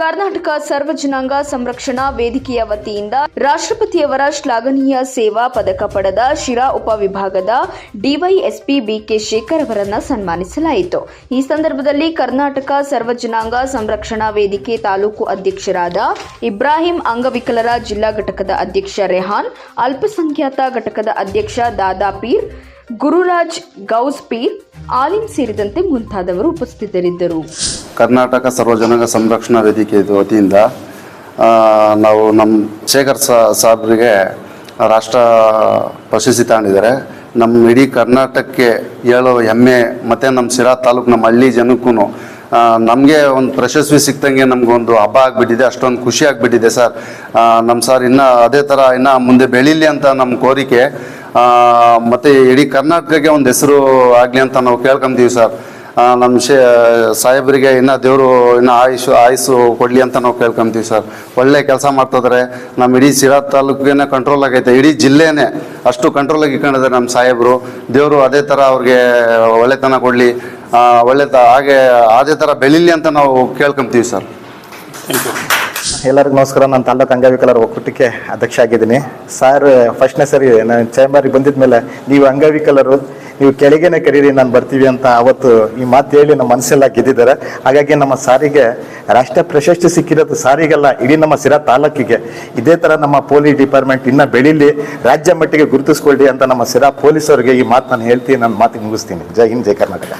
ಕರ್ನಾಟಕ ಸರ್ವಜನಾಂಗ ಸಂರಕ್ಷಣಾ ವೇದಿಕೆಯ ವತಿಯಿಂದ ರಾಷ್ಟ್ರಪತಿಯವರ ಶ್ಲಾಘನೀಯ ಸೇವಾ ಪದಕ ಪಡೆದ ಶಿರಾ ಉಪವಿಭಾಗದ ಡಿವೈಎಸ್ಪಿ ಬಿಕೆ ಶೇಖರ್ ಅವರನ್ನು ಸನ್ಮಾನಿಸಲಾಯಿತು. ಈ ಸಂದರ್ಭದಲ್ಲಿ ಕರ್ನಾಟಕ ಸರ್ವಜನಾಂಗ ಸಂರಕ್ಷಣಾ ವೇದಿಕೆ ತಾಲೂಕು ಅಧ್ಯಕ್ಷರಾದ ಇಬ್ರಾಹಿಂ ಅಂಗವಿಕಲರ ಜಿಲ್ಲಾ ಘಟಕದ ಅಧ್ಯಕ್ಷ ರೆಹಾನ್, ಅಲ್ಪಸಂಖ್ಯಾತ ಘಟಕದ ಅಧ್ಯಕ್ಷ ದಾದಾ ಪೀರ್, ಗುರುರಾಜ್ ಗೌಸ್ ಪೀರ್ ಆಲಿಂ ಸೇರಿದಂತೆ ಮುಂತಾದವರು ಉಪಸ್ಥಿತರಿದ್ದರು. ಕರ್ನಾಟಕ ಸರ್ವಜನಗ ಸಂರಕ್ಷಣಾ ವೇದಿಕೆ ವತಿಯಿಂದ ನಾವು ನಮ್ಮ ಶೇಖರ್ ಸಾಬ್ರಿಗೆ ರಾಷ್ಟ್ರ ಪ್ರಶಸ್ತಿ ತಗೊಂಡಿದ್ದಾರೆ. ನಮ್ಮ ಇಡೀ ಕರ್ನಾಟಕಕ್ಕೆ ಹೇಳೋ ಹೆಮ್ಮೆ, ಮತ್ತು ನಮ್ಮ ಸಿರಾ ತಾಲೂಕು ನಮ್ಮ ಹಳ್ಳಿ ಜನಕ್ಕೂ ನಮಗೆ ಒಂದು ಪ್ರಶಸ್ತಿ ಸಿಕ್ತಂಗೆ ನಮಗೊಂದು ಹಬ್ಬ ಆಗಿಬಿಟ್ಟಿದೆ, ಅಷ್ಟೊಂದು ಖುಷಿ ಆಗಿಬಿಟ್ಟಿದೆ ಸರ್. ನಮ್ಮ ಸರ್ ಇನ್ನೂ ಅದೇ ಥರ ಇನ್ನೂ ಮುಂದೆ ಬೆಳೀಲಿ ಅಂತ ನಮ್ಮ ಕೋರಿಕೆ. ಮತ್ತು ಇಡೀ ಕರ್ನಾಟಕಕ್ಕೆ ಒಂದು ಹೆಸರು ಆಗಲಿ ಅಂತ ನಾವು ಕೇಳ್ಕೊಂತೀವಿ ಸರ್. ನಮ್ಮ ಶೇ, ಸಾಹೇಬರಿಗೆ ಇನ್ನು ದೇವರು ಇನ್ನು ಆಯುಷು, ಆಯುಸ್ಸು ಕೊಡಲಿ ಅಂತ ನಾವು ಕೇಳ್ಕೊಂತೀವಿ ಸರ್. ಒಳ್ಳೆ ಕೆಲಸ ಮಾಡ್ತಿದ್ದಾರೆ ನಮ್ಮ ಇಡೀ ಸಿರಾ ತಾಲೂಕಿಗೆ ಕಂಟ್ರೋಲ್ ಆಗೈತೆ. ಇಡೀ ಜಿಲ್ಲೆನೇ ಅಷ್ಟು ಕಂಟ್ರೋಲ್ ಆಗಿ ಇಟ್ಕೊಂಡಿದ್ದಾರೆ ನಮ್ಮ ಸಾಹೇಬರು. ದೇವರು ಅದೇ ಥರ ಅವ್ರಿಗೆ ಒಳ್ಳೆತನ ಕೊಡಲಿ. ಒಳ್ಳೆ ಹಾಗೆ, ಅದೇ ಥರ ಬೆಳೀಲಿ ಅಂತ ನಾವು ಕೇಳ್ಕೊಂತೀವಿ ಸರ್. ಎಲ್ಲರಿಗೂ ನಮಸ್ಕಾರ. ನಾನು ತಾಲೂಕು ಅಂಗವಿಕಲರ ಒಕ್ಕೂಟಕ್ಕೆ ಅಧ್ಯಕ್ಷ ಆಗಿದ್ದೀನಿ. ಸರ್ ಫಸ್ಟ್ನೇ ಸರಿ, ನಾನು ಚೇಂಬರ್ಗೆ ಬಂದಿದ ಮೇಲೆ ನೀವು ಅಂಗವಿಕಲರು, ನೀವು ಕೆಳಗೇನೆ ಕರೀರಿ, ನಾನು ಬರ್ತೀವಿ ಅಂತ ಅವತ್ತು ಈ ಮಾತು ಹೇಳಿ ನಮ್ಮ ಮನಸ್ಸೆಲ್ಲ ಗೆದ್ದಿದ್ದಾರೆ. ಹಾಗಾಗಿ ನಮ್ಮ ಸಾರಿಗೆ ರಾಷ್ಟ್ರ ಪ್ರಶಸ್ತಿ ಸಿಕ್ಕಿರೋದು ಸಾರಿಗೆಲ್ಲ ಇಡೀ ನಮ್ಮ ಸಿರಾ ತಾಲೂಕಿಗೆ. ಇದೇ ಥರ ನಮ್ಮ ಪೊಲೀಸ್ ಡಿಪಾರ್ಟ್ಮೆಂಟ್ ಇನ್ನೂ ಬೆಳೀಲಿ. ರಾಜ್ಯ ಮಟ್ಟಿಗೆ ಗುರುತಿಸ್ಕೊಳ್ಳಿ ಅಂತ ನಮ್ಮ ಸಿರಾ ಪೊಲೀಸರಿಗೆ ಈ ಮಾತು ನಾನು ಹೇಳ್ತೀನಿ, ನನ್ನ ಮಾತಿಗೆ ಮುಗಿಸ್ತೀನಿ. ಜೈ ಹಿಂದ್, ಜೈ ಕರ್ನಾಟಕ.